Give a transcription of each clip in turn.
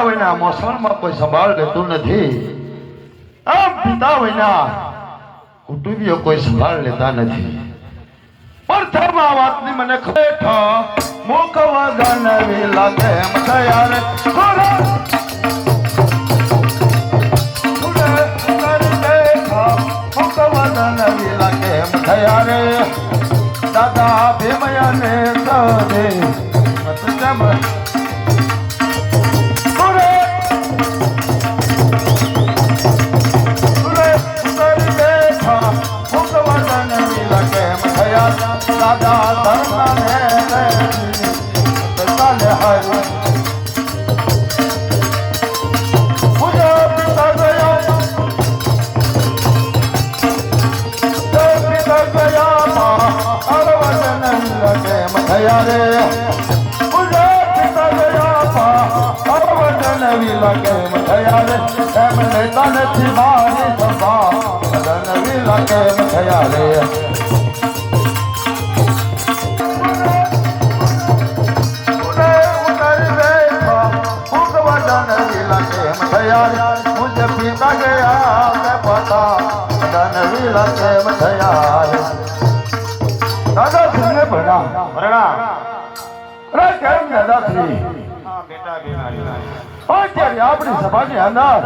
માતા વિના મોસણમાં કોઈ સંભાળ લેતું નથી. આમ પિતા વિના કુટુંબીઓ કોઈ સંભાળ લેતા નથી. પ્રથમ આ વાતની મને ખબર મોકવા ગણવી લાગે એમ તૈયાર રે થોડા થોડા ઉતર દેખા મોકવા ગણવી લાગે એમ થયા દાદા ભીમયા ને સદે અત્યારે આપણી સભાની અંદર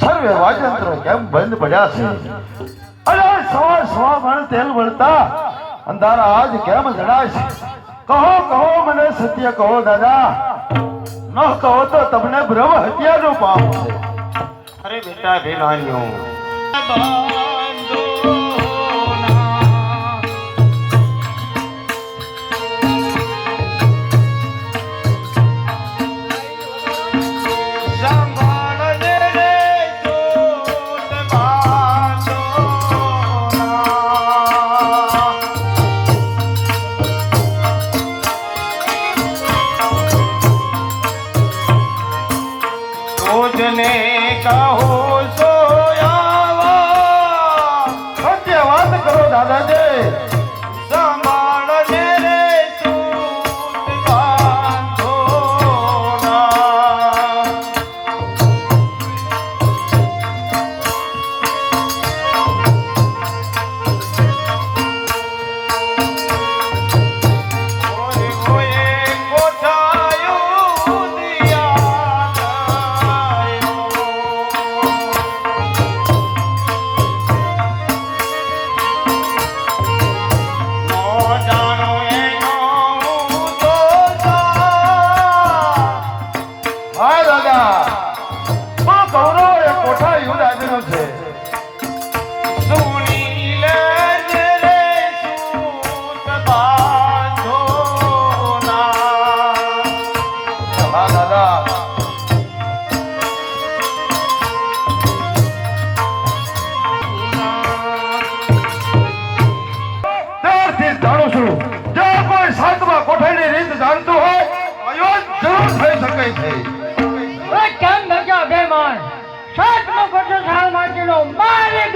સર્વે વાજંત્રો કેમ બંધ પડ્યા છે અરે સવા સવા મણ તેલ વળતા અંધારા આજ કેમ જણાય છે કહો કહો મને સત્ય કહો દાદા? ન કહો તો તમને બ્રહ્મ હત્યાનું પાપ છે અરે બેટા ભેલાણીઓ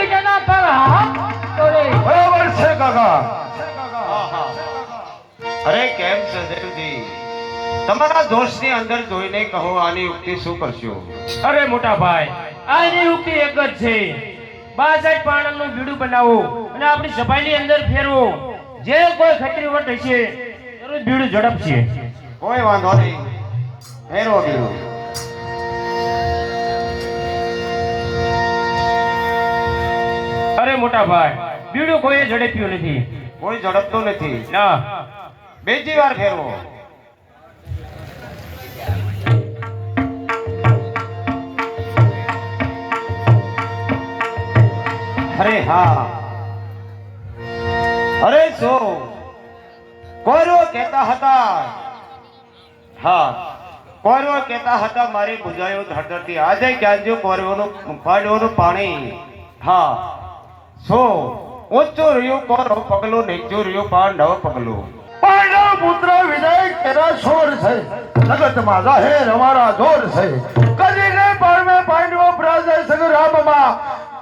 માલિક જના પર હાથ કરે બરાબર છે કાકા. અરે કેમ છે તમારા દોષની અંદર જોઈને કહો આની યુક્તિ શું કરશો? અરે મોટા ભાઈ આની યુક્તિ એક જ છે. બાસઠ પાણનું બીડું બનાવો અને આપણી સભાની અંદર ફેરવો. જે કોઈ ખત્રી વટ હશે બીડું ઝડપશે. કોઈ વાંધો નહીં. ફેરવો બીડું. મોટા ભાઈ. બીડું કોઈ ઝડપ્યું નથી. કોઈ ઝડપતો નથી. ના. બીજી વાર ફેરવો. અરે હા. અરે સો કોરો કહેતા હતા. હા. કોરો કહેતા હતા મારી બુજાયો ધડતી આજે ક્યાંજો કોરવાનું પાંડવોનું પાણી. હા. શું? ઊંચું રહ્યું કોરો પગલું, નીચું રહ્યું પાંડવ પગલું? પાંડવ પુત્ર વિજય કેરા છોડ છે. જગતમાં જાહેર અમારા જોર છે. કરીને પારમે પાંડવો પ્રાજય સગરા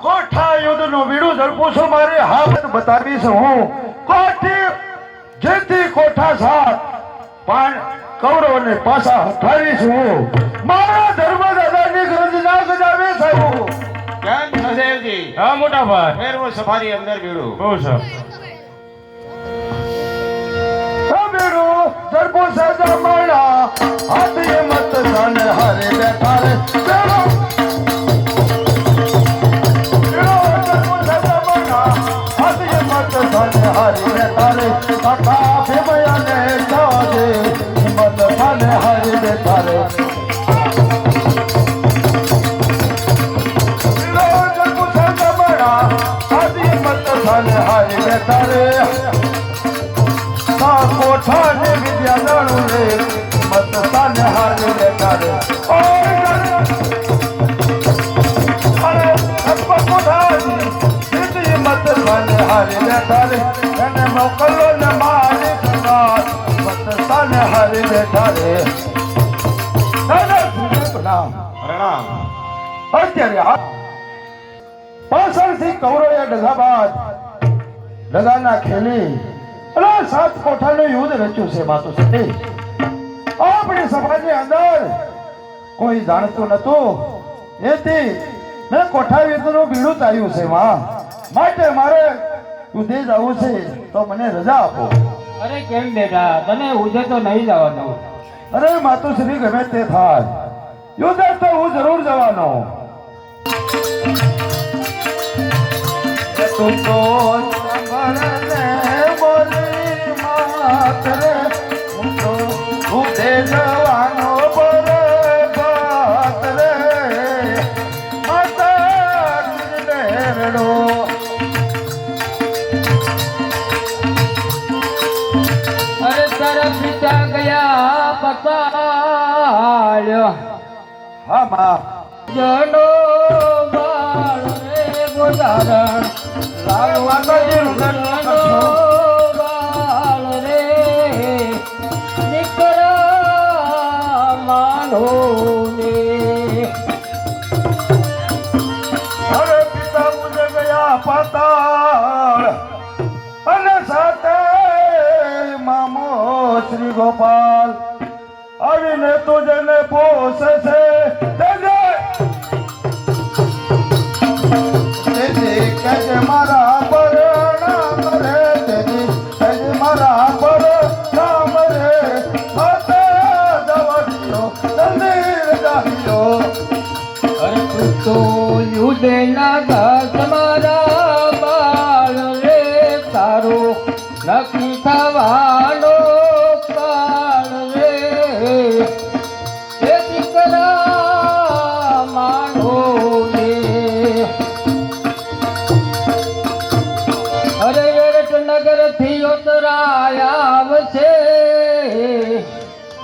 કોઠા યુદ્ધનું વીડું ઝડપું છું, મારે હાથ બતાવીશ હું. કોઠી જેથી કોઠા સાથ પણ કૌરવને પાછા હટાવીશ હું. મારા ધર્મ દાદાની હા મોટા ભાઈ. ફેરવો સફારી અંદર બેડું. બહુ સર બેડું ઝડપું સજા માણા હાથીએ મત સાને હરે બેઠા રે. બેડો. હારે બેઠા તા કોઠા ને વિદ્યા જાણું રે મત તાને હારે બેઠા રે ઓય અરે કોઠા મત તાને હારે બેઠા તારે. એને મોકલો ને સંગાત મત તાને હારે બેઠા રે દાદા સુને પ્રણામ. પ્રણામ. અત્યારે પાછળથી કૌરવે ડગાબાદ ડગાના ખેલી. અને સાત કોઠાનું યુદ્ધ રચ્યું છે માતો સતી આપણી સભાની અંદર કોઈ જાણતું નતું એથી મેં કોઠા યુદ્ધનું બીડું તાર્યું છે માં. માટે મારે યુદ્ધે જવું છે તો મને રજા આપો. અરે કેમ બેટા? તને ઉજે તો નહીં જવાનું. અરે માતુશ્રી ગમે તે થાય. યુદ્ધ તો હું જરૂર જવાનો. તું તો ગયા પતાળ્યો હા માં માનો ને અરે પિતા મુજે ગયા પાતાળ, અને સાથે મામો શ્રી ગોપાલ. આવીને તુજને પોષે છે. તું મારા બાળ રે તારો નક્કી થવાનો કાળ રે. એ દીકરા માનો રે અરે વેરટ નગરથી ઉતરાયા આવશે.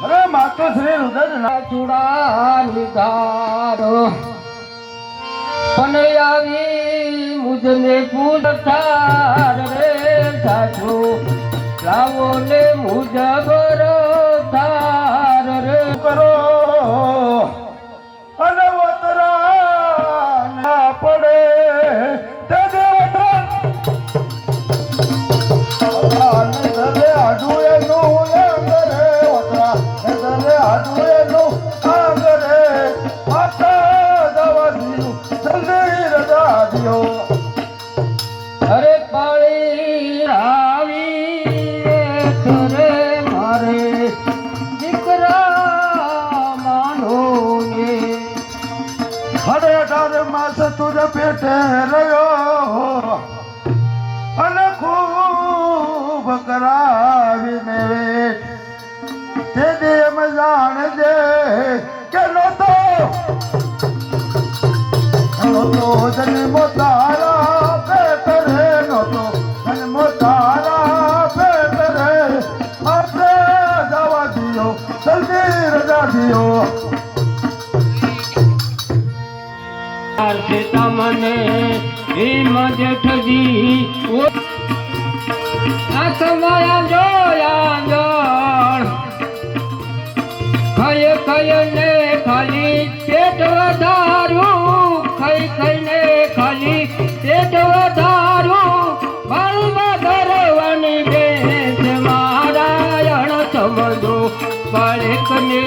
અરે માતો શ્રી રુદ્ર ના ચુડાની ગારો પણ આવી મુજને પૂછાર રે સાચો. લાવો ને મુજ પેટે શેઠજી આ સમયા જોયા જણ ખય ખય ને ખાલી પેટ વધારું. ખઈ ખઈ ને ખાલી પેટ વધારું. બળવા ધરવાની બેસ મારાયણ સમજો પડેક ને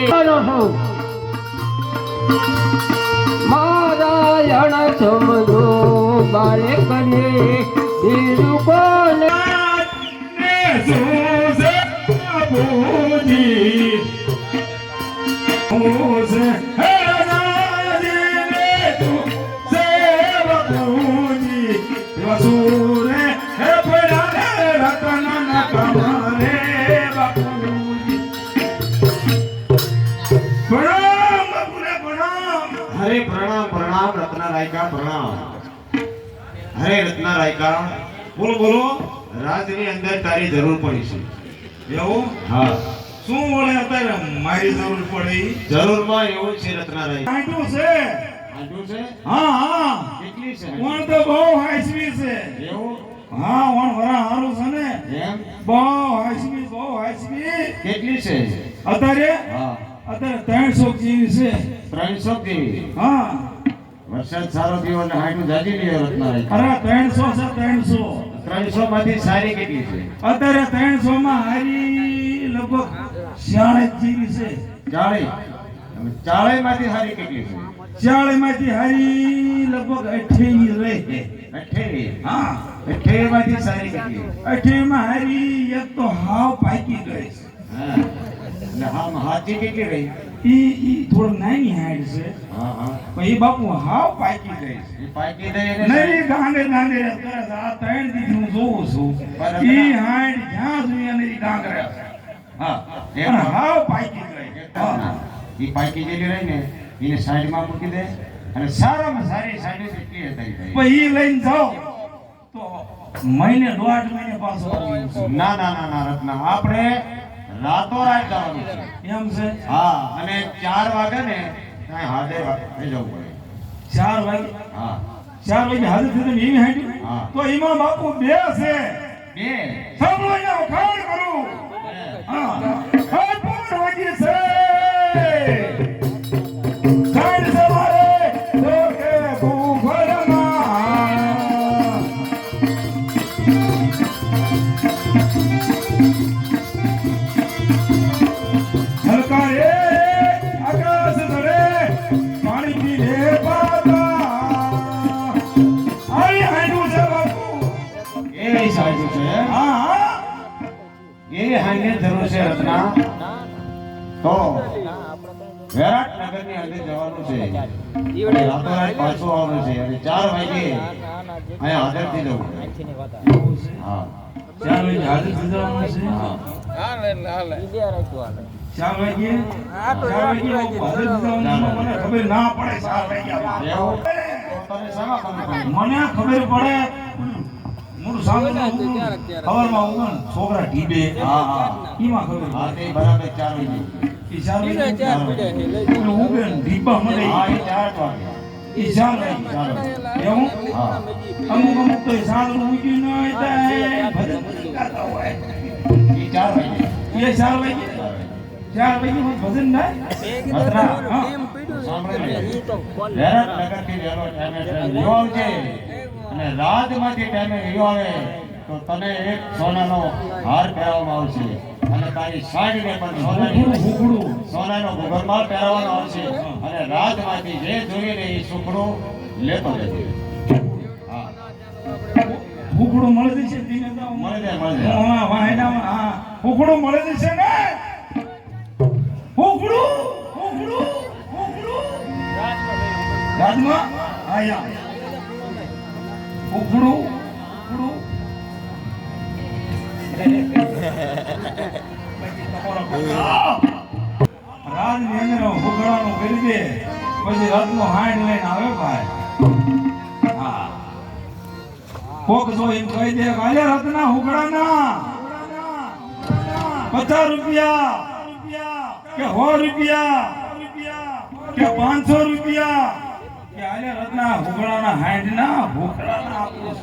મારાયણ સમજો બારે કરે બીજું કોને હરે રત્ના બોલો બોલો રાતની અંદર તારી જરૂર પડી છે. એવું? હા. શું વળે અત્યારે? મારી જરૂર પડી. જરૂરમાં એવું છે રત્નારાય. છે. આટલું છે? હા હા. કેટલી છે? વણ તો બહુ હાઈસવી છે. એવું? હા વણ વરા હારું છે ને. એમ? બહુ હાઈસવી બહુ હાઈસવી કેટલી છે? અત્યારે? હા. અત્યારે ત્રણસો જેવી છે. ત્રણસો કેવી હા. વરસાદ સારો થયો એટલે હાઈટ જાજી લ્યો રત્ના અરે ત્રણસો છે ત્રણસો. ત્રણસો માંથી સારી કેટલી છે? અત્યારે ત્રણસો માં હારી લગભગ ચાળીસ જેવી છે. ચાળી ચાળી માંથી સારી કેટલી છે? ચાળીસમાંથી હારી લગભગ અઠ્યાવીસ રહે અઠ્યાવીસ? હા. અઠ્યાવીસમાંથી સારી કેટલી અઠ્યાવીસમાં હારી એક તો હાવ પાકી ગઈ છે. હા. એટલે હા હાથી કેટલી રહી? ઈ ઈ થોડું નાની હાઈટ છે. હા હા. પણ ઈ બાપુ હાવ પાકી ગઈ છે. એ પાકી દઈ એને નહીં ગાંગે ગાંગે કરે આ ત્રણ દી હું જોઉં છું. ઈ હાઈટ જ્યાં સુધી એને ઈ ગાંગરે હા પણ હાવ પાકી ગઈ. એ પાકી જેલી રહી ને એને સાઈડમાં મૂકી દે અને સારામાં સારી સાઈડ કેટલી હતી પણ ઈ લઈને જાઓ. તો મહિને દોઢ મહિને પાછો ના ના ના ના રત્ના. આપણે રાતો રાત જવાનું છે. એમ છે? હા અને ચાર વાગે ને ત્યાં હાજર થઈ જવું પડે. ચાર વાગે? હા. ચાર વાગે હાજર થઈને એવી હાઈટ તો એમાં બાપુ બે છે. બે? સાંભળો એના વખાણ કરું. હા. પકડ વાગી છે. એ જરૂર છે રચના તો વિરાટનગરની અંદર જવાનું છે. અને રાતોરાત પાછું આવવાનું છે. અને ચાર વાગે અહીંયા હાજર થઈ જવું હા. ચાર વાગે હાજર થઈ જવાનું છે. હા. ચાર વાગે? ચાર વાગે હાજર થઈ જવાનું મને ખબર ના પડે ચાર પડી? મને ખબર પડે મોટું સાંભળીને હું ઊંઘ છોકરા ઢીબે. હા હા. ઈમાં ખબર હા તે બરાબર ચાર વાગે. ઈ ચાર વાગે? એટલે ઊંઘે ઢીબા મળે હા એ ચાર વાગે. ઈ ચાર વાગે એવું? અમુક અમુક તો ન ભજન હોય એ ચાર વાગે. એ ચાર વાગે. ચાર વાગે. ચાર વાગે હું ભજન થાય? રત્ના, હા. સાંભળે ને? વિરાટનગરથી વહેલો ટાઈમે ટ્રેન વયો અને રાજમાંથી ટાઈમે રહ્યો આવે તો તને એક સોનાનો હાર પહેરવામાં આવશે. અને તારી સાડીને પણ સોનાની હુકડું સોનાનો ઘૂંઘરમાળ પહેરવાનો આવશે. અને રાજમાંથી જે જોઈએ ને એ સુખડું લેતો રહેજે. હા. હુકડું મળી જશે ધીમે તો મળી જાય મળી જાય. હા વાહેડામાં હા. હુકડું મળી જશે ને? હુકડું હુકડું હુકડું. રાજમાં? આયા હુકડું હુકડું રાજની કરી દે ભાઈ રત્ના પચાસ રૂપિયા. કે સો રૂપિયા. કે પાંચસો રૂપિયા. કે અલે રત્ના હુકડાના હાંડ ના હુકડાના આપું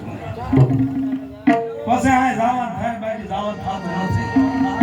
પછી આ જવાનું થાય બાકી જવાનું થતું નથી